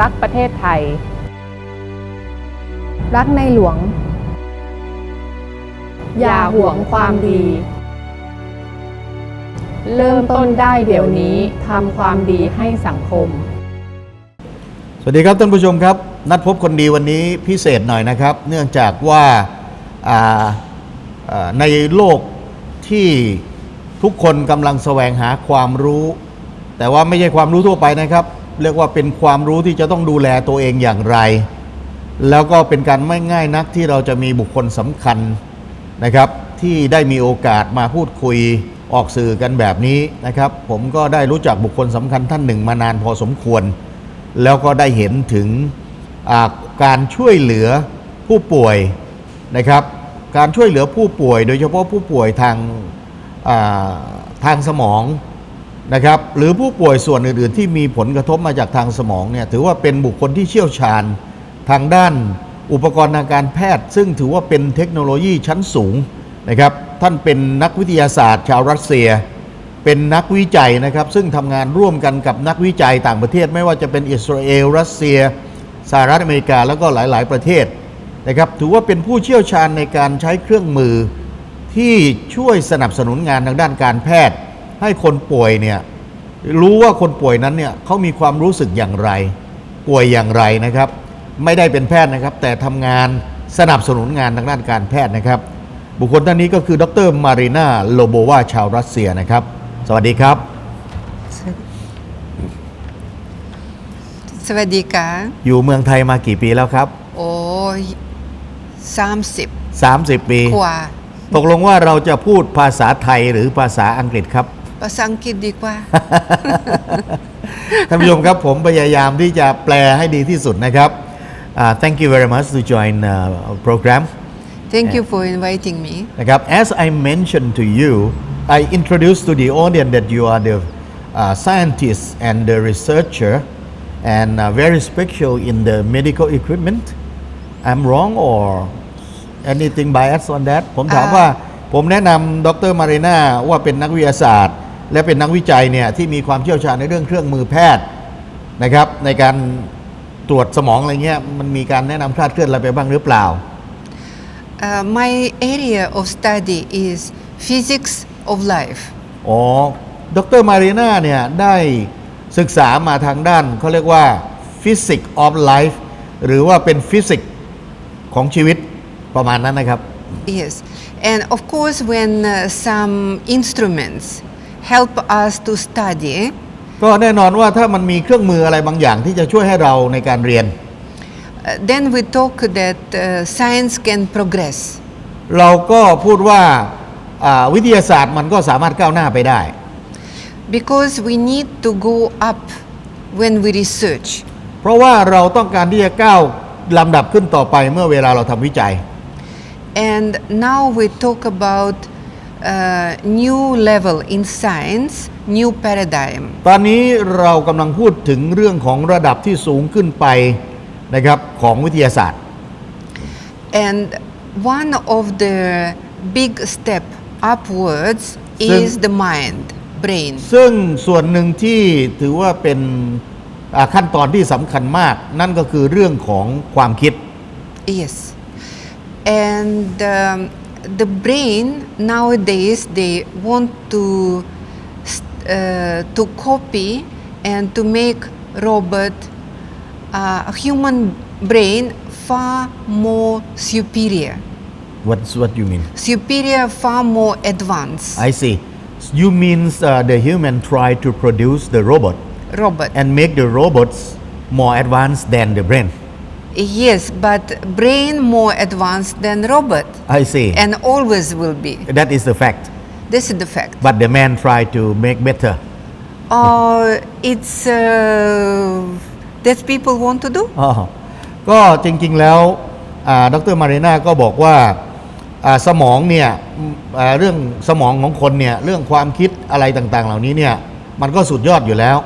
รักประเทศไทย รักในหลวง อย่าห่วงความดี เริ่มต้นได้เดี๋ยวนี้ทำความดีให้สังคม สวัสดีครับท่านผู้ชมครับ นัดพบคนดีวันนี้พิเศษหน่อยนะครับ เนื่องจากว่าอ่าอ่าในโลกที่ทุกคนกำลังแสวงหาความรู้ แต่ว่าไม่ใช่ความรู้ทั่วไปนะครับ เรียกว่าเป็นความรู้ที่จะต้องดูแลตัวเองอย่างไร แล้วก็เป็นการไม่ง่ายนักที่เราจะมีบุคคลสำคัญนะครับ ที่ได้มีโอกาสมาพูดคุยออกสื่อกันแบบนี้นะครับ ผมก็ได้รู้จักบุคคลสำคัญท่านหนึ่งมานานพอสมควร แล้วก็ได้เห็นถึงการช่วยเหลือผู้ป่วยนะครับ การช่วยเหลือผู้ป่วย โดยเฉพาะผู้ป่วยทางาทางสมอง นะครับหรือผู้ป่วยส่วนอื่น ๆ ที่มีผลกระทบมาจากทางสมองเนี่ยถือว่าเป็นบุคคลที่เชี่ยวชาญทางด้านอุปกรณ์ทางการแพทย์ ซึ่งถือว่าเป็นเทคโนโลยีชั้นสูงนะครับท่านเป็นนักวิทยาศาสตร์ ชาวรัสเซีย เป็นนักวิจัยนะครับซึ่งทำงานร่วมกันกับนักวิจัยต่างประเทศ ไม่ว่าจะเป็นอิสราเอลรัสเซียสหรัฐอเมริกาแล้วก็หลาย ๆ ประเทศนะครับถือว่าเป็นผู้เชี่ยวชาญในการใช้เครื่องมือที่ช่วยสนับสนุนงานทางด้านการแพทย์ ให้คนป่วยเนี่ยรู้ว่าคนป่วยนั้นเนี่ยเขามีความรู้สึกอย่างไร ป่วยอย่างไรนะครับ ไม่ได้เป็นแพทย์นะครับ แต่ทำงานสนับสนุนงานทางด้านการแพทย์นะครับ บุคคลท่านนี้ก็คือ ดรมารีนาโลโบวาชาวรัสเซียนะครับ สวัสดีครับ สวัสดีค่ะ อยู่เมืองไทยมากี่ปีแล้วครับ โอ้ยสามสิบ30ปีกว่าตกลงว่าเราจะพูดภาษาไทยหรือภาษาอังกฤษครับ ภาษาอังกฤษดีกว่า ท่านผู้ชมครับผมพยายามที่จะแปลให้ดีที่สุดนะครับอ่า thank you very much to join uh, our program Thank you for inviting me นะครับ as I mentioned to you I introduced to the audience that you are the uh, scientist and the researcher and uh, very special in the medical equipment I'm wrong or anything bias on that ผมถามว่าผมแนะนำดรมารีนาว่าเป็นนักวิทยาศาสตร์ และเป็นนักวิจัยเนี่ยที่มีความเชี่ยวชาญในเรื่องเครื่องมือแพทย์นะครับ ในการตรวจสมองอะไรเงี้ยมันมีการแนะนำคลาดเคลื่อนอะไรไปบ้างหรือเปล่า uh, My area of study is physics of life อ๋อดรมารีนาเนี่ยได้ศึกษามาทางด้านเขาเรียกว่า Physics of Life หรือว่าเป็นฟิสิกส์ของชีวิตประมาณนั้นนะครับ Yes and of course when uh, some instruments help us to study ก็แน่นอนว่าถ้ามันมีเครื่องมืออะไรบางอย่างที่จะช่วยให้เราในการเรียน uh, then we talk that uh, science can progress เราก็พูดว่าอ่าวิทยาศาสตร์มันก็สามารถก้าวหน้าไปได้ because we need to go up when we research เพราะว่าเราต้องการที่จะก้าวลำดับขึ้นต่อไปเมื่อเวลาเราทำวิจัย And now we talk about uh, new level in science, new paradigm. ตอนนี้เรากำลังพูดถึงเรื่องของระดับที่สูงขึ้นไปนะครับของวิทยาศาสตร์ And one of the big step upwards So- is the mind, brain. ซึ่งส่วนหนึ่งที่ถือว่าเป็นอ่าขั้นตอนที่สำคัญมาก นั่นก็คือเรื่องของความคิด Yes. And um, the brain nowadays they want to uh, to copy and to make robot uh, a human brain far more superior. What's what you mean? Superior, far more advanced. I see. You means uh, the human try to produce the robot. Robot. and make the robots more advanced than the brain Yes, but brain more advanced than robot, I see and always will be. that is the fact This is the fact. but the man try to make better Uh, it's uh, that people want to do. อ๋อก็จริงๆแล้วอ่าดรมารีนาก็บอกว่าอ่าสมองเนี่ยอืมอ่าเรื่องสมองของคนเนี่ยเรื่องความคิดอะไรต่างๆ เหล่านี้เนี่ยมันก็สุดยอดอยู่แล้ว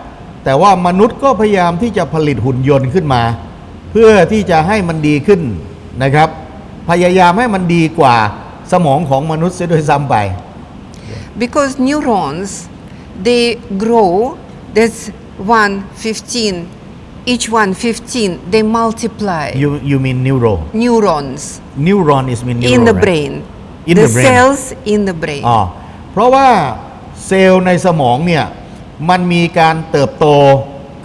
แต่ว่ามนุษย์ก็พยายามที่จะผลิตหุ่นยนต์ขึ้นมาเพื่อที่จะให้มันดีขึ้นนะครับ พยายามให้มันดีกว่าสมองของมนุษย์เสียด้วยซ้ำไป because neurons they grow that's one 15 each one 15 they multiply you you mean neuro neurons neuron is mean neuro in the right? brain In the, the brain. cells in the brain อ๋อเพราะว่าเซลล์ในสมองเนี่ยมันมีการเติบโต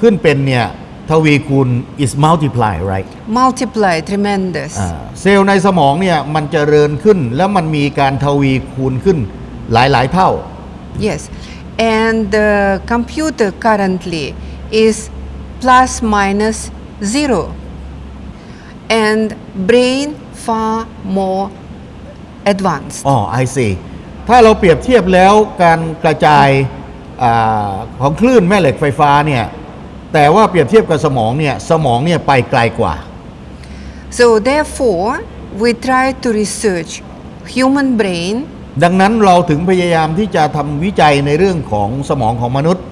ขึ้นเป็นเนี่ย ทวีคูณ is multiply right multiply tremendous อ่าเซลล์ในสมองเนี่ยมันเจริญขึ้นแล้วมันมีการทวีคูณขึ้นหลาย ๆ เท่า yes and the computer currently is plus minus zero and brain far more advanced อ๋อ I see ถ้าเราเปรียบเทียบแล้วการกระจายอาของคลื่นแม่เหล็กไฟฟ้าเนี่ย แต่ว่าเปรียบเทียบกับสมองเนี่ยสมองเนี่ยไปไกลกว่า So therefore, we try to research human brain ดังนั้นเราถึงพยายามที่จะทำวิจัยในเรื่องของสมองของมนุษย์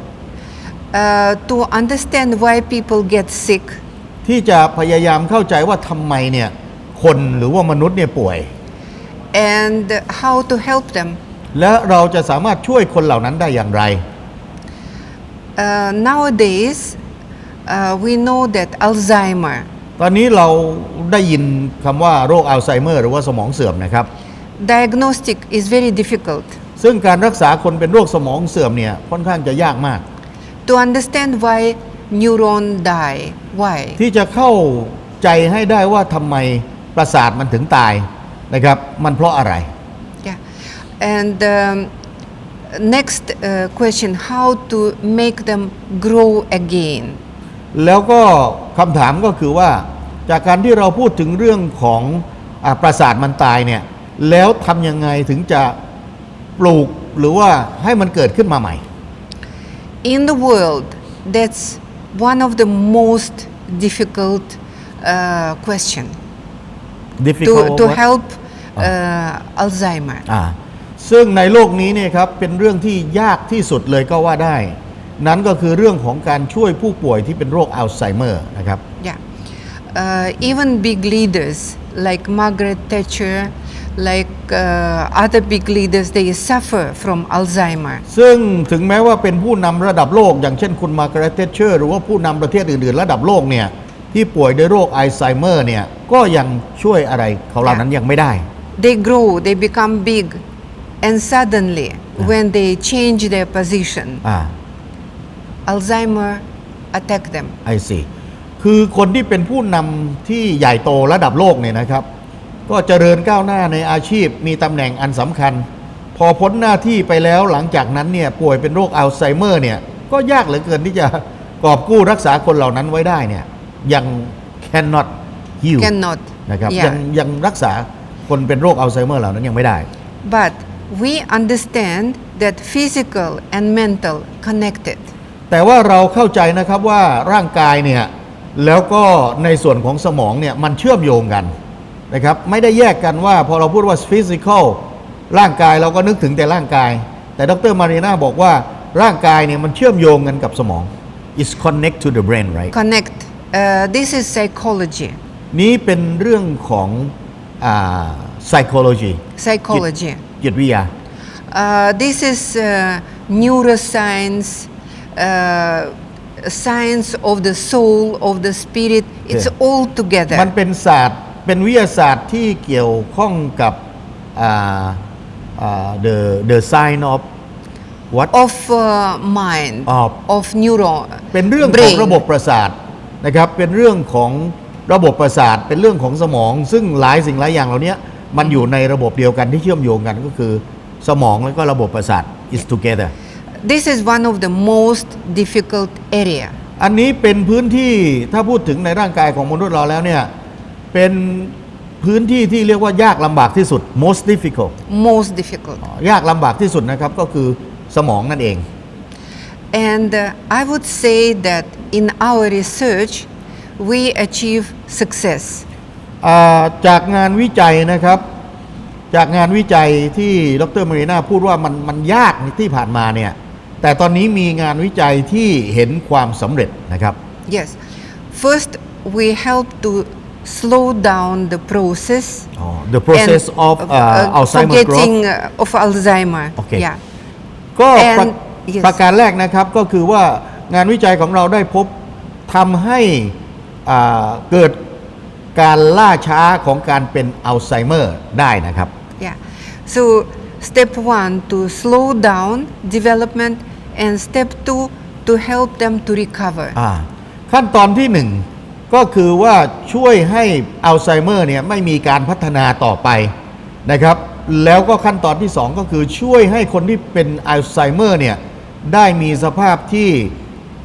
uh, to understand why people get sick ที่จะพยายามเข้าใจว่าทำไมเนี่ยคนหรือว่ามนุษย์เนี่ยป่วย and how to help them. และเราจะสามารถช่วยคนเหล่านั้นได้อย่างไร Uh, nowadays, uh, we know that Alzheimer ตอนนี้เราได้ยินคำว่าโรคอัลไซเมอร์หรือว่าสมองเสื่อมนะครับ diagnostic is very difficult. ซึ่งการรักษาคนเป็นโรคสมองเสื่อมเนี่ยค่อนข้างจะยากมาก To understand why neuron die, why? ที่จะเข้าใจให้ได้ว่าทำไมประสาทมันถึงตายนะครับ มันเพราะอะไร Yeah. And um, next uh, question: How to make them grow again? แล้วก็คำถามก็คือว่าจากการที่เราพูดถึงเรื่องของอาประสาทมันตายเนี่ยแล้วทำยังไงถึงจะปลูกหรือว่าให้มันเกิดขึ้นมาใหม่ In the world, that's one of the most difficult uh, question to, difficult to what? help uh, Alzheimer. อ่าซึ่งในโลกนี้เนี่ยครับเป็นเรื่องที่ยากที่สุดเลยก็ว่าได้ นั้นก็คือเรื่องของการช่วยผู้ป่วยที่เป็นโรคอัลไซเมอร์นะครับ Yeah. Uh, even big leaders like Margaret Thatcher, like uh, other big leaders, they suffer from Alzheimer. ซึ่งถึงแม้ว่าเป็นผู้นำระดับโลก อย่างเช่นคุณมาร์กาเร็ตเทชเชอร์หรือว่าผู้นำประเทศอื่น ๆ ระดับโลกเนี่ยที่ป่วยด้วยโรคอัลไซเมอร์เนี่ยก็ยังช่วยอะไรเขาเหล่านั้นยังไม่ได้ They grow, they become big, and suddenly, when they change their position, อ่า Alzheimer attack them. ไอซีคือคนที่เป็นผู้นำที่ใหญ่โตระดับโลกเนี่ยนะครับ ก็เจริญก้าวหน้าในอาชีพมีตำแหน่งอันสำคัญ พอพ้นหน้าที่ไปแล้วหลังจากนั้นเนี่ยป่วยเป็นโรคอัลไซเมอร์เนี่ยก็ยากเหลือเกินที่จะกอบกู้รักษาคนเหล่านั้นไว้ได้เนี่ยยัง cannot heal Cannot. นะครับยัง Yeah. ยังรักษาคนเป็นโรคอัลไซเมอร์เหล่านั้นยังไม่ได้ But we understand that physical and mental connected. แต่ว่าเราเข้าใจนะครับว่าร่างกายเนี่ยแล้วก็ในส่วนของสมองเนี่ยมันเชื่อมโยงกันนะครับไม่ได้แยกกันว่าพอเราพูดว่า physical ร่างกายเราก็นึกถึงแต่ร่างกาย แต่ดรมารีนาบอกว่าร่างกายเนี่ยมันเชื่อมโยงกันกับสมอง is connect to the brain right Connect. Uh, this is psychology. นี้เป็นเรื่องของอ่า psychology Psychology. จิตวิทยา Uh, this is uh, neuroscience, uh, science of the soul, of the spirit. It's Yeah. all together. มันเป็นศาสตร์เป็นวิทยาศาสตร์ที่เกี่ยวข้องกับอ่าอ่า the the sign of what of uh, mind, Of- of neuron, เป็นเรื่องของ brain. ระบบประสาทนะครับเป็นเรื่องของระบบประสาทเป็นเรื่องของสมอง ซึ่งหลายสิ่งหลายอย่างเหล่านี้มันอยู่ในระบบเดียวกันที่เชื่อมโยงกันก็คือ สมองแล้วก็ระบบประสาท is together This is one of the most difficult area. อันนี้เป็นพื้นที่ถ้าพูดถึงในร่างกายของมนุษย์เราแล้วเนี่ยเป็นพื้นที่ที่เรียกว่ายากลำบากที่สุด most difficult Most difficult. ยากลำบากที่สุดนะครับก็คือสมองนั่นเอง And uh, I would say that in our research, we achieve success. อ่าจากงานวิจัยนะครับ จากงานวิจัยที่ดรมารีนาพูดว่ามันมันยากที่ผ่านมาเนี่ย แต่ตอนนี้มีงานวิจัยที่เห็นความสำเร็จนะครับ Yes. First, we help to slow down the process. the process and, of uh, uh, Alzheimer's forgetting growth uh, of Alzheimer. Okay. Yeah. ก็ประ and- yes. ประการแรกนะครับก็คือว่างานวิจัยของเราได้พบทำให้อ่าเกิดการล่าช้าของการเป็นอัลไซเมอร์ได้นะครับ Yeah. So step one to slow down development, and step two to help them to recover. อ่าขั้นตอนที่หนึ่งก็คือว่าช่วยให้อัลไซเมอร์เนี่ยไม่มีการพัฒนาต่อไปนะครับ แล้วก็ขั้นตอนที่สองก็คือช่วยให้คนที่เป็นอัลไซเมอร์เนี่ยได้มีสภาพที่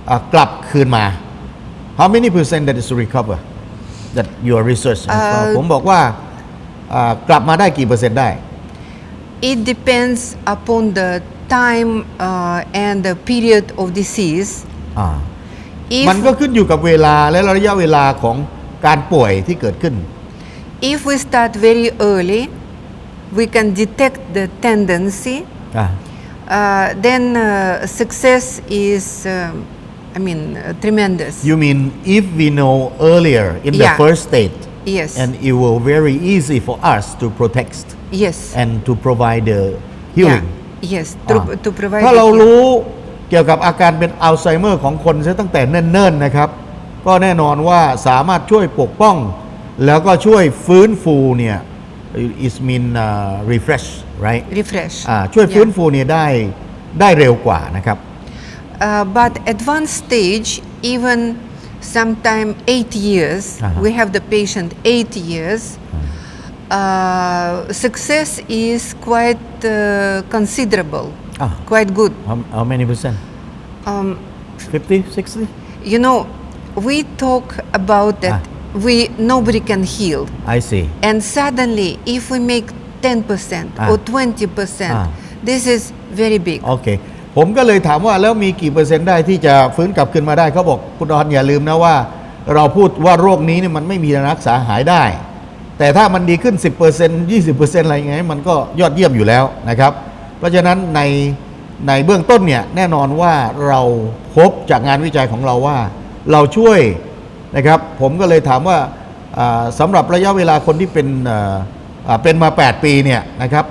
อ่ากลับคืนมา How many percent that is recover that your research has found? เอ่อผมบอกว่าอ่ากลับมาได้กี่เปอร์เซ็นต์ได้ It depends upon the time uh, and the period of disease. อ่า If มันก็ขึ้นอยู่กับเวลาและระยะเวลาของการป่วยที่เกิดขึ้น if we start very early, we can detect the tendency. อ่า Uh, then uh, success is, um, I mean, uh, tremendous. You mean if we know earlier in the Yeah. first state, Yes. and it will very easy for us to protect yes. and to provide the healing. Yeah. Yes. To, อ่า to provide. ถ้า the เรา healing. รู้เกี่ยวกับอาการเป็นอัลไซเมอร์ของคนเสียตั้งแต่เนิ่นๆนะครับ ก็แน่นอนว่าสามารถช่วยปกป้อง แล้วก็ช่วยฟื้นฟูเนี่ย is mean uh, refresh right refresh. อ่าช่วย Yeah. ฟื้นฟูเนี่ยได้ได้เร็วกว่านะครับ Uh, but at one stage, even sometime eight years, Uh-huh. we have the patient eight years. Uh, success is quite uh, considerable, Ah. quite good. how, how many percent Um, 50 60 you know, we talk about that Ah. we nobody can heal, I see and suddenly, if we make 10% Ah. or 20%, Ah. this is very big. โอเค ผมก็เลยถามว่าแล้วมีกี่เปอร์เซ็นต์ได้ที่จะฟื้นกลับคืนมาได้เขาบอก คุณดอนอย่าลืมนะว่า เราพูดว่าโรคนี้เนี่ยมันไม่มีทางรักษาหายได้ แต่ถ้ามันดีขึ้น 10% 20%อะไรอย่างเงี้ยมันก็ยอดเยี่ยมอยู่แล้วนะครับ เพราะฉะนั้นในในเบื้องต้นเนี่ยแน่นอนว่าเราพบจากงานวิจัยของเราว่า เราช่วยนะครับ ผมก็เลยถามว่าอ่าสำหรับระยะเวลาคนที่เป็นอ่าอ่าเป็นมา 8 ปีเนี่ยนะครับ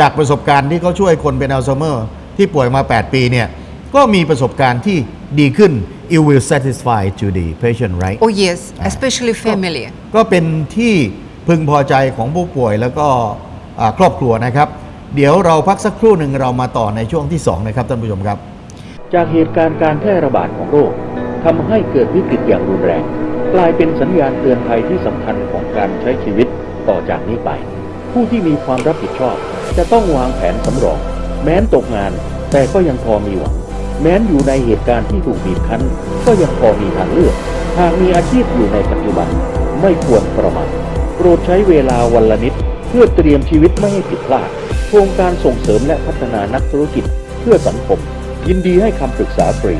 จากประสบการณ์ที่เขาช่วยคนเป็นอัลไซเมอร์ที่ป่วยมา 8 ปีเนี่ยก็มีประสบการณ์ที่ดีขึ้น it will satisfy to the patient right Oh yes, especially family. ก็เป็นที่ พึงพอใจของผู้ป่วยแล้วก็ครอบครัวนะครับ เดี๋ยวเราพักสักครู่หนึ่งเรามาต่อในช่วงที่ 2 นะครับท่านผู้ชมครับ จากเหตุการณ์การแพร่ระบาดของโรคทำให้เกิดวิกฤตอย่างรุนแรง กลายเป็นสัญญาณเตือนภัยที่สำคัญของการใช้ชีวิตต่อจากนี้ไป ผู้ที่มีความรับผิดชอบ จะต้องวางแผนสำรอง แม้นตกงานแต่ก็ยังพอมีหวังแม้นอยู่ในเหตุการณ์ที่ถูกบีบคั้น ก็ยังพอมีทางเลือก หากมีอาชีพอยู่ในปัจจุบัน ไม่ควรประมาท ปรดใช้เวลาวันละนิด เพื่อเตรียมชีวิตไม่ให้ผิดพลาด โครงการส่งเสริมและพัฒนานักธุรกิจ เพื่อสังคม ยินดีให้คำปรึกษาฟรี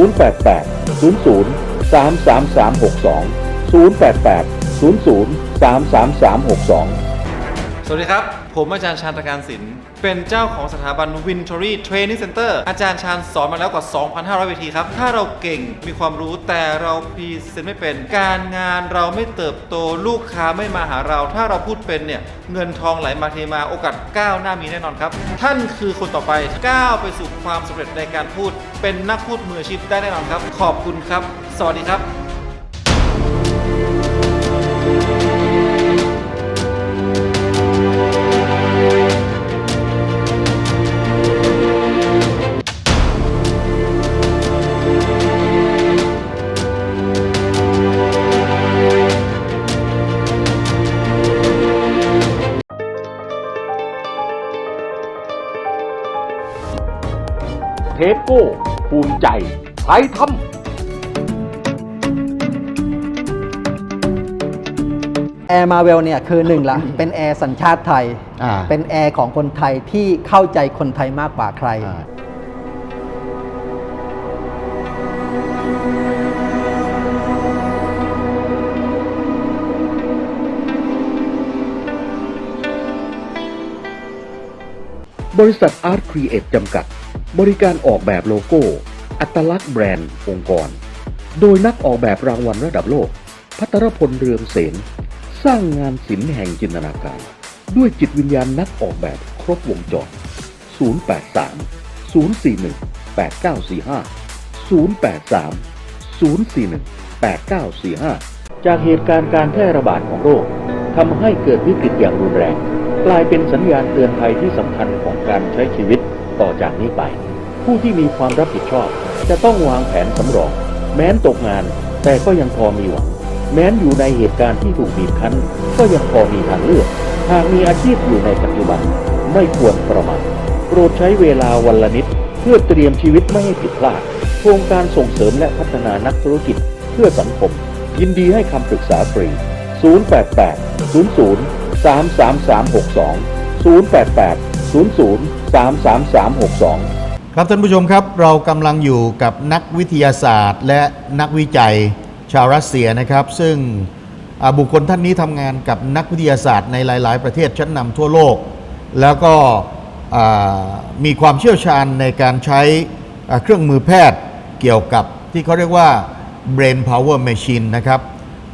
088 00 33362 088 00 33362 สวัสดีครับ ผมอาจารย์ชาตการศิลป์ เป็นเจ้าของสถาบัน Wintory Training Center อาจารย์ชาญสอนมาแล้วกว่า 2,500 เวทีครับ ถ้าเราเก่งมีความรู้แต่เราพรีเซนต์ไม่เป็น การงานเราไม่เติบโตลูกค้าไม่มาหาเรา ถ้าเราพูดเป็นเนี่ย เงินทองไหลมาเทมาโอกาสก้าวหน้ามีแน่นอนครับ ท่านคือคนต่อไปก้าวไปสู่ความสำเร็จในการพูด เป็นนักพูดมืออาชีพได้แน่นอนครับ ขอบคุณครับ สวัสดีครับ โก้ ภูมิใจไทยทำแอร์มาเวลเนี่ยคือหนึ่งละ เป็นแอร์สัญชาติไทย อ่า เป็นแอร์ของคนไทยที่เข้าใจคนไทยมากกว่าใครอ่าบริษัท Art Create จำกัด บริการออกแบบโลโก้ อัตลักษณ์แบรนด์องค์กร โดยนักออกแบบรางวัลระดับโลก พัทรพลเรืองเสนสร้างงานศิลป์แห่งจินตนาการ ด้วยจิตวิญญาณนักออกแบบครบวงจร 083 041 8945 083 041 8945 จากเหตุการณ์การแพร่ระบาดของโรคทำให้เกิดวิกฤตอย่างรุนแรง กลายเป็นสัญญาณเตือนภัยที่สำคัญของการใช้ชีวิต ต่อจากนี้ไป ผู้ที่มีความรับผิดชอบ จะต้องวางแผนสำรอง แม้นตกงานแต่ก็ยังพอมีหวัง แม้นอยู่ในเหตุการณ์ที่ถูกบีบคั้น ก็ยังพอมีทางเลือก หากมีอาชีพอยู่ในปัจจุบัน ไม่ควรประมาทโปรดใช้เวลาวันละนิด เพื่อเตรียมชีวิตไม่ให้ผิดพลาด โครงการส่งเสริมและพัฒนานักธุรกิจ เพื่อสังคม ยินดีให้คำปรึกษาฟรี 088 00 33362 088 00 33362ครับท่านผู้ชมครับเรากำลังอยู่กับนักวิทยาศาสตร์ และนักวิจัยชาวรัสเซียนะครับ ซึ่งบุคคลท่านนี้ทำงานกับนักวิทยาศาสตร์ในหลาย ๆ ประเทศชั้นนำทั่วโลก แล้วก็มีความเชี่ยวชาญในการใช้เครื่องมือแพทย์เกี่ยวกับที่เขาเรียกว่า brain power machine นะครับ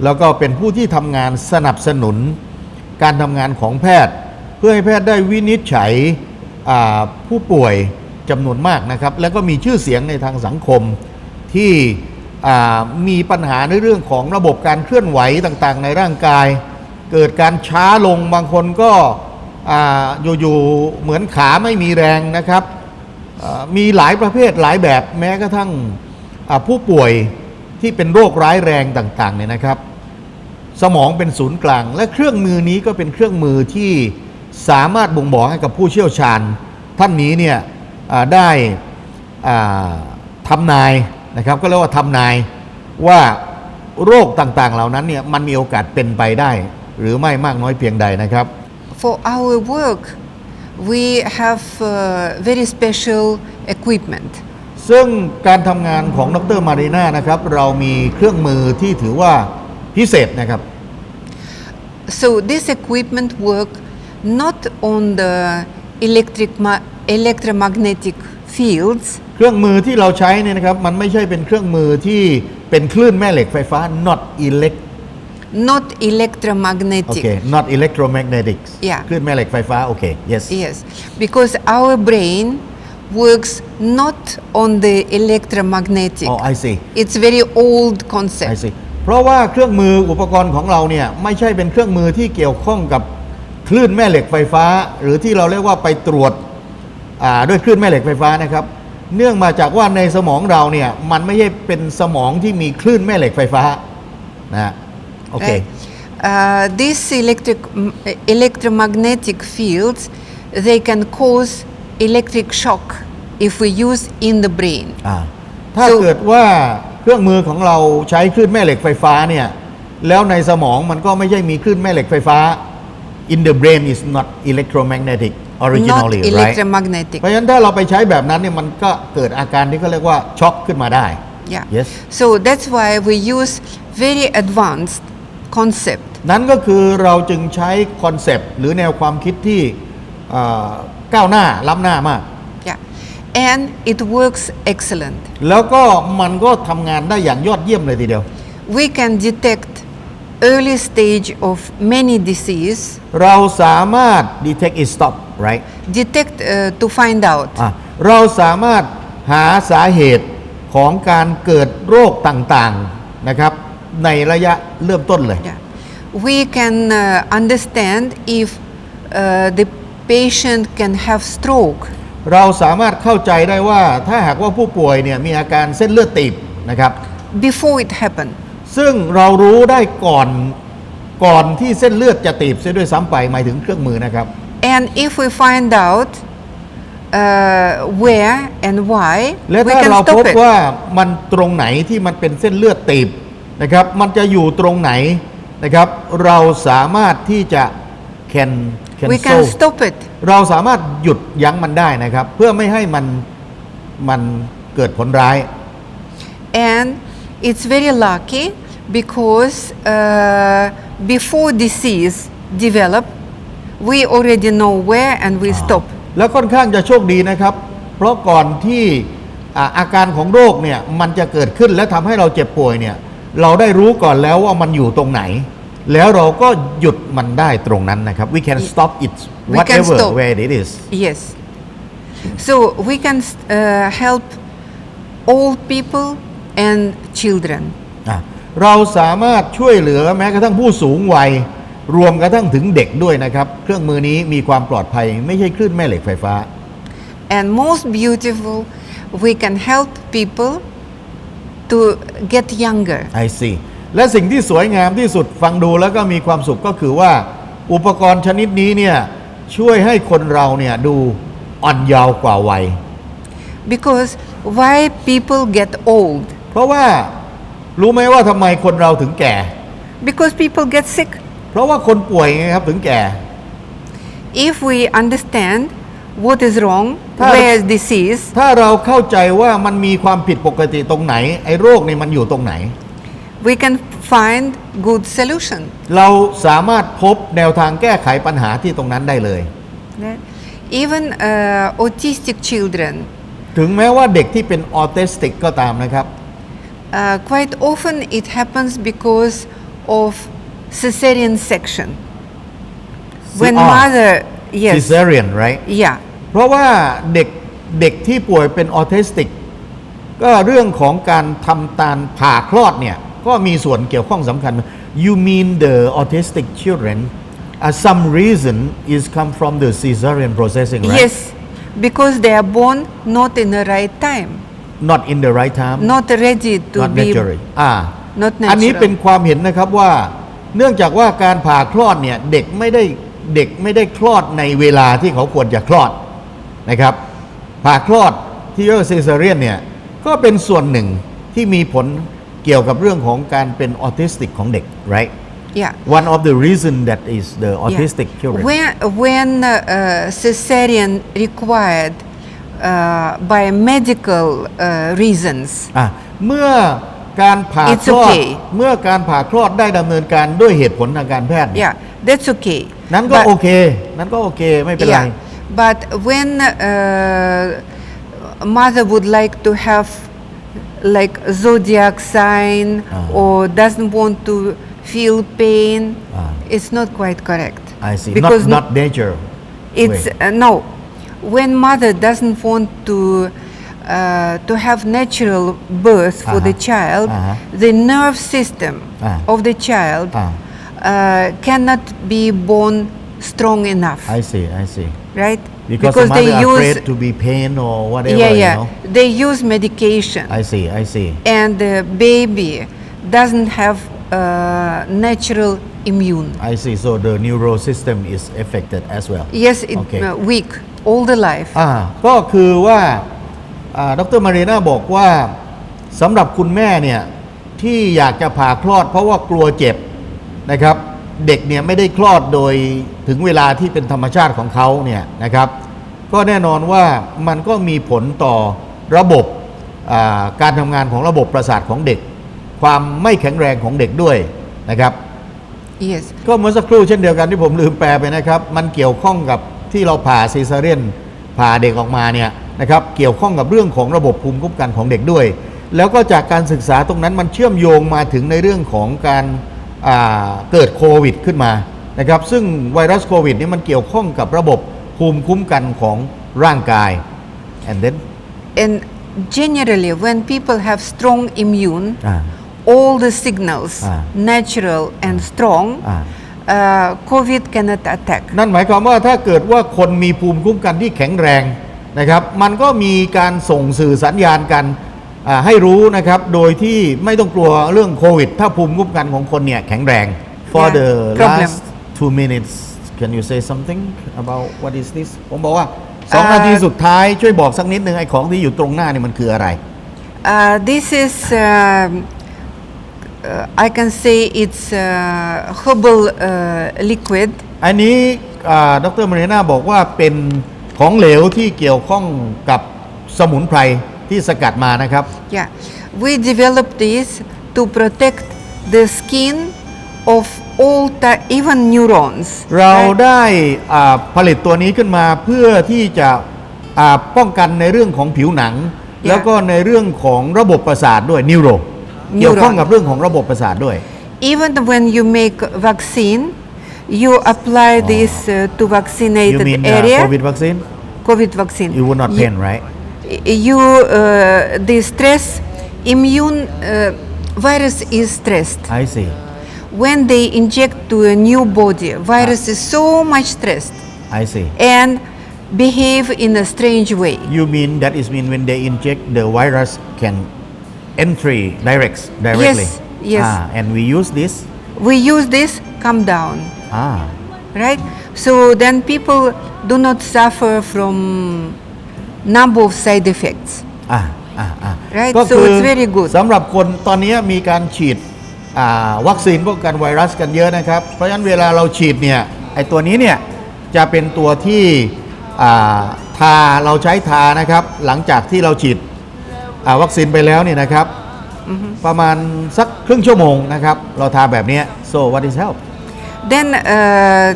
แล้วก็เป็นผู้ที่ทำงานสนับสนุนการทำงานของแพทย์ เพื่อให้แพทย์ได้วินิจฉัยผู้ป่วยจำนวนมากนะครับ แล้วก็มีชื่อเสียงในทางสังคมที่มีปัญหาในเรื่องของระบบการเคลื่อนไหวต่างๆ ในร่างกาย เกิดการช้าลงบางคนก็ออยู่ๆเหมือนขาไม่มีแรงนะครับ มีหลายประเภทหลายแบบแม้กระทั่งผู้ป่วยที่เป็นโรคร้ายแรงต่างๆเนี่ยนะครับ สมองเป็นศูนย์กลาง และเครื่องมือนี้ก็เป็นเครื่องมือที่ สามารถบ่งบอกให้กับผู้เชี่ยวชาญ ท่านนี้เนี่ยอ่าได้อ่าทำนายนะครับก็เรียกว่าทำนายว่าโรคต่างๆ เหล่านั้นเนี่ยมันมีโอกาสเป็นไปได้ หรือไม่มากน้อยเพียงใดนะครับ For our work, we have uh, very special equipment. ซึ่งการทำงานของดรมารีนานะครับเรามีเครื่องมือที่ถือว่าพิเศษนะครับ So this equipment work not on the electric ma- electromagnetic fields, เครื่องมือที่เราใช้เนี่ยนะครับ มันไม่ใช่เป็นเครื่องมือที่เป็นคลื่นแม่เหล็กไฟฟ้า not elect not electromagnetic. โอเค not electromagnetic Yeah. คลื่นแม่เหล็กไฟฟ้า โอเค yes Yes, because our brain works not on the electromagnetic. oh I see It's very old concept. I see เพราะว่าเครื่องมืออุปกรณ์ของเราเนี่ยไม่ใช่เป็นเครื่องมือที่เกี่ยวข้องกับ คลื่นแม่เหล็กไฟฟ้า หรือที่เราเรียกว่าไปตรวจอ่าด้วยคลื่นแม่เหล็กไฟฟ้านะครับ เนื่องมาจากว่าในสมองเราเนี่ยมันไม่ใช่เป็นสมองที่มีคลื่นแม่เหล็กไฟฟ้านะฮะโอเค Uh, these electric, m- electromagnetic fields, they can cause electric shock if we use in the brain. อ่าถ้า So- เกิดว่าเครื่องมือของเราใช้คลื่นแม่เหล็กไฟฟ้าเนี่ยแล้วในสมองมันก็ไม่ใช่มีคลื่นแม่เหล็กไฟฟ้า in the brain is not electromagnetic Not originally right electromagnetic. เพราะฉะนั้นถ้าเราไปใช้แบบนั้นเนี่ยมันก็เกิดอาการที่เขาเรียกว่าช็อกขึ้นมาได้ Yeah. Yes. So that's why we use very advanced concept. นั้นก็คือเราจึงใช้คอนเซปต์หรือแนวความคิดที่เอ่อก้าวหน้าล้ำหน้ามาก Yeah. And it works excellent. แล้วก็มันก็ทำงานได้อย่างยอดเยี่ยมเลยทีเดียว We can detect early stage of many disease, เราสามารถ detect it stop right detect uh, to find out. อะเราสามารถหาสาเหตุของการเกิดโรคต่างๆนะครับ ในระยะเริ่มต้นเลย Yeah. We can uh, understand if uh, the patient can have stroke. เราสามารถเข้าใจได้ว่าถ้าหากว่าผู้ป่วยเนี่ยมีอาการเส้นเลือดตีบนะครับ before it happened. ซึ่งเรารู้ได้ก่อนก่อนที่เส้นเลือดจะตีบเสียด้วยซ้ำไปหมายถึงเครื่องมือนะครับ And if we find out, uh, where and why, และ we ถ้า can เราพ stop บ it. ว่ามันตรงไหนที่มันเป็นเส้นเลือดตีบนะครับ มันจะอยู่ตรงไหนนะครับ เราสามารถที่จะ can We cancel can stop it. เราสามารถหยุดยั้งมันได้นะครับ เพื่อไม่ให้มันมันเกิดผลร้าย And it's very lucky because uh, before disease develop, we already know where and we stop. แล้วค่อนข้างจะโชคดีนะครับ เพราะก่อนที่อ่าอาการของโรคเนี่ยมันจะเกิดขึ้นและทำให้เราเจ็บป่วยเนี่ยเราได้รู้ก่อนแล้วว่ามันอยู่ตรงไหน แล้วเราก็หยุดมันได้ตรงนั้นนะครับ we can stop it We can whatever stop. where it is Yes. So we can uh, help old people and children. อะเราสามารถช่วยเหลือแม้กระทั่งผู้สูงวัย รวมกระทั่งถึงเด็กด้วยนะครับ เครื่องมือนี้มีความปลอดภัยไม่ใช่คลื่นแม่เหล็กไฟฟ้า And most beautiful, we can help people to get younger. I see และสิ่งที่สวยงามที่สุดฟังดูแล้วก็มีความสุขก็คือว่า อุปกรณ์ชนิดนี้เนี่ยช่วยให้คนเราเนี่ยดูอ่อนเยาว์กว่าวัย Because why people get old? เพราะว่ารู้ไหมว่าทำไมคนเราถึงแก่ Because people get sick. เพราะว่าคนป่วยไงครับถึงแก่ If we understand what is wrong, ถ้า- where is disease, ถ้าเราเข้าใจว่ามันมีความผิดปกติตรงไหน ไอ้โรคนี่มันอยู่ตรงไหน we can find good solution. เราสามารถพบแนวทางแก้ไขปัญหาที่ตรงนั้นได้เลย Right? Even uh, autistic children, ถึงแม้ว่าเด็กที่เป็นออทิสติกก็ตามนะครับ uh, quite often it happens because of cesarean section. When Ah, mother, yes, cesarean right yeah, เพราะว่าเด็กเด็กที่ป่วยเป็นออทิสติก ก็เรื่องของการทำตารผ่าคลอดเนี่ย ก็มีส่วนเกี่ยวข้องสำคัญ you mean the autistic children uh, some reason is come from the cesarean processing right yes, because they are born not in the right time, Not in the right time not ready to not be naturally อ่า not อันนี้ natural. เป็นความเห็นนะครับว่า เนื่องจากว่าการผ่าคลอดเนี่ย เด็กไม่ได้เด็กไม่ได้คลอดในเวลาที่เขาควรจะคลอดนะครับ ผ่าคลอดที่เรียกว่าซีซาเรียนเนี่ย ก็เป็นส่วนหนึ่งที่มีผลเกี่ยวกับเรื่องของการเป็นออทิสติกของเด็ก right yeah. one of the reason that is the autistic Yeah. children When, when uh, uh, cesarean required uh, by medical uh, reasons, อ่ะเมื่อการผ่า It's คลอด okay. เมื่อการผ่าคลอดได้ดำเนินการด้วยเหตุผลทางการแพทย์เนี่ย yeah, that's okay. นั้นก็ But- โอเค นั้นก็โอเคไม่เป็นไร Yeah, but when uh, mother would like to have like zodiac sign Ah. or doesn't want to feel pain, Ah. it's not quite correct. I see Because not not nature It's way. uh, no. when mother doesn't want to uh, to have natural birth for the Uh-huh. child, Uh-huh. the nerve system Ah. of the child Ah. uh, cannot be born strong enough, I see I see right? because, the mother afraid to be pain or whatever yeah, you yeah. know They use medication, I see I see and the baby doesn't have uh, natural immune. I see so the neural system is affected as well Yes, it Okay. uh, weak all the life. อ่าก็คือว่าอ่าดรมารีนาบอกว่าสำหรับคุณแม่เนี่ยที่อยากจะผ่าคลอดเพราะว่ากลัวเจ็บนะครับ เด็กเนี่ยไม่ได้คลอดโดยถึงเวลาที่เป็นธรรมชาติของเขาเนี่ยนะครับ ก็แน่นอนว่ามันก็มีผลต่อระบบอ่าการทำงานของระบบประสาทของเด็ก ความไม่แข็งแรงของเด็กด้วยนะครับ Yes. ก็เมื่อสักครู่เช่นเดียวกันที่ผมลืมแปลไปนะครับ มันเกี่ยวข้องกับ ที่เราผ่าซีซาเรียนผ่าเด็กออกมาเนี่ยนะครับเกี่ยวข้องกับเรื่องของระบบภูมิคุ้มกันของเด็กด้วย แล้วก็จากการศึกษาตรงนั้นมันเชื่อมโยงมาถึงในเรื่องของการอ่าเกิดโควิดขึ้นมานะครับซึ่งไวรัสโควิดนี่มันเกี่ยวข้องกับระบบภูมิคุ้มกันของร่างกาย and then And generally, when people have strong immune, อ่า all the signals, Ah. natural and strong, Ah. uh, COVID cannot attack. นั่นหมายความว่าถ้าเกิดว่าคนมีภูมิคุ้มกันที่แข็งแรงนะครับ มันก็มีการส่งสื่อสัญญาณกันอ่าให้รู้นะครับ โดยที่ไม่ต้องกลัวเรื่องโควิด ถ้าภูมิคุ้มกันของคนเนี่ยแข็งแรง for Yeah, the problem. last two minutes can you say something about what is this ผมบอกว่าสองอ่านาทีสุดท้ายช่วยบอกสักนิดนึงไอ้ของที่อยู่ตรงหน้านี่มันคืออะไร Uh, this is, um, uh, I can say it's uh, herbal uh, liquid. อันนี้อ่าดรมารีนาบอกว่าเป็นของเหลวที่เกี่ยวข้องกับสมุนไพรที่สกัดมานะครับ Yeah, we developed this to protect the skin of all, ti- even neurons. เรา right? ได้อ่าผลิตตัวนี้ขึ้นมาเพื่อที่จะอ่าป้องกันในเรื่องของผิวหนัง แล้วก็ในเรื่องของระบบประสาทด้วยนิวโร เกี่ยวข้องกับเรื่องของระบบประสาทด้วย Even when you make vaccine, you apply this uh, to you vaccinated mean uh, area. COVID vaccine COVID vaccine. you will not Ye- pain right You, uh, the stress, immune uh, virus is stressed. I see When they inject to a new body, virus is so much stressed I see and behave in a strange way. you mean that is mean when they inject the virus can entry direct directly Yes, yes. ah, and we use this We use this, calm down, ah right? So then people do not suffer from number of side effects. อ่าอ่าอ่า Right, ก็ so คือ it's very good. สำหรับคนตอนนี้มีการฉีดอ่าวัคซีนป้องกันไวรัสกันเยอะนะครับ เพราะฉะนั้นเวลาเราฉีดเนี่ยไอตัวนี้เนี่ยจะเป็นตัวที่อ่าทาเราใช้ทานะครับ หลังจากที่เราฉีดอ่า วัคซีนไปแล้วเนี่ยนะครับ ประมาณสักครึ่งชั่วโมงนะครับ เราทาแบบเนี้ย so what is help Then uh,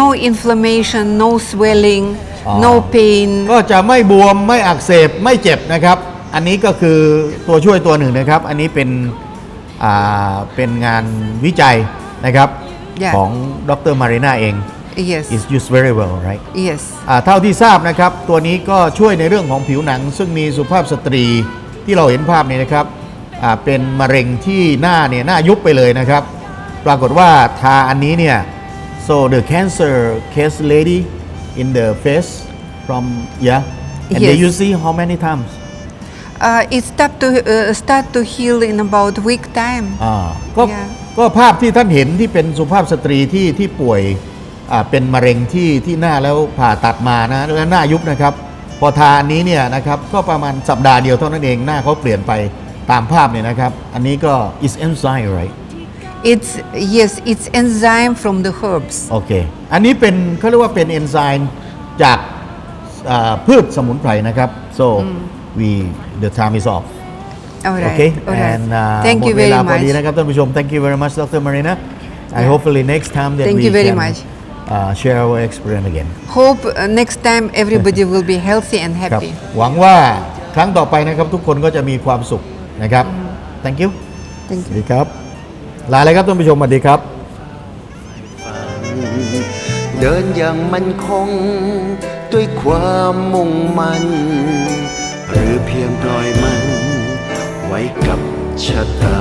no inflammation, no swelling, no Ah. pain. ก็จะไม่บวมไม่อักเสบไม่เจ็บนะครับ อันนี้ก็คือตัวช่วยตัวหนึ่งนะครับ อันนี้เป็นอ่าเป็นงานวิจัยนะครับ Yeah. ของดรมารีนาเอง Yes, is used very well right yes. อ่าเท่าที่ทราบนะครับ ตัวนี้ก็ช่วยในเรื่องของผิวหนัง ซึ่งมีสุภาพสตรีที่เราเห็นภาพนี้นะครับอ่าเป็นมะเร็งที่หน้าเนี่ยหน้ายุบไปเลยนะครับ ปรากฏว่าทาอันนี้เนี่ย so the cancer case lady in the face from yeah and Yes. then you see how many times Uh, it start to uh, start to heal in about week time. อ่าก็ Yeah. ก็ภาพที่ท่านเห็นที่เป็นสุภาพสตรีที่ที่ป่วยอ่า เป็นมะเร็งที่ที่หน้าแล้วผ่าตัดมานะแล้วหน้ายุบนะครับ พอทาอันนี้เนี่ยนะครับก็ประมาณสัปดาห์เดียวเท่านั้นเองหน้าเขาเปลี่ยนไปตามภาพเนี่ยนะครับ อันนี้ก็ is enzyme right It's yes, it's enzyme from the herbs. โอเค อันนี้เป็นเขาเรียกว่าเป็นเอนไซม์จากอ่าพืชสมุนไพรนะครับ so we the time is off All right. okay all right. and uh, Thank หม you ดเว very ลาพอ much. ดีนะครับท่านผู้ชม thank you very much Dr. Marina I Yeah. hopefully next time that Thank we you very can much. Uh, share our experience again Hope uh, next time everybody will be healthy and ครับ happy. หวังว่าครั้งต่อไปนะครับทุกคนก็จะมีความสุขนะครับ thank you Thank สวัสดีครับ ลาเลยครับท่านผู้ชมสวัสดีครับ เดินอย่างมันคง ด้วยความมุ่งมั่นหรือเพียงปล่อยมัน ไว้กับชะตา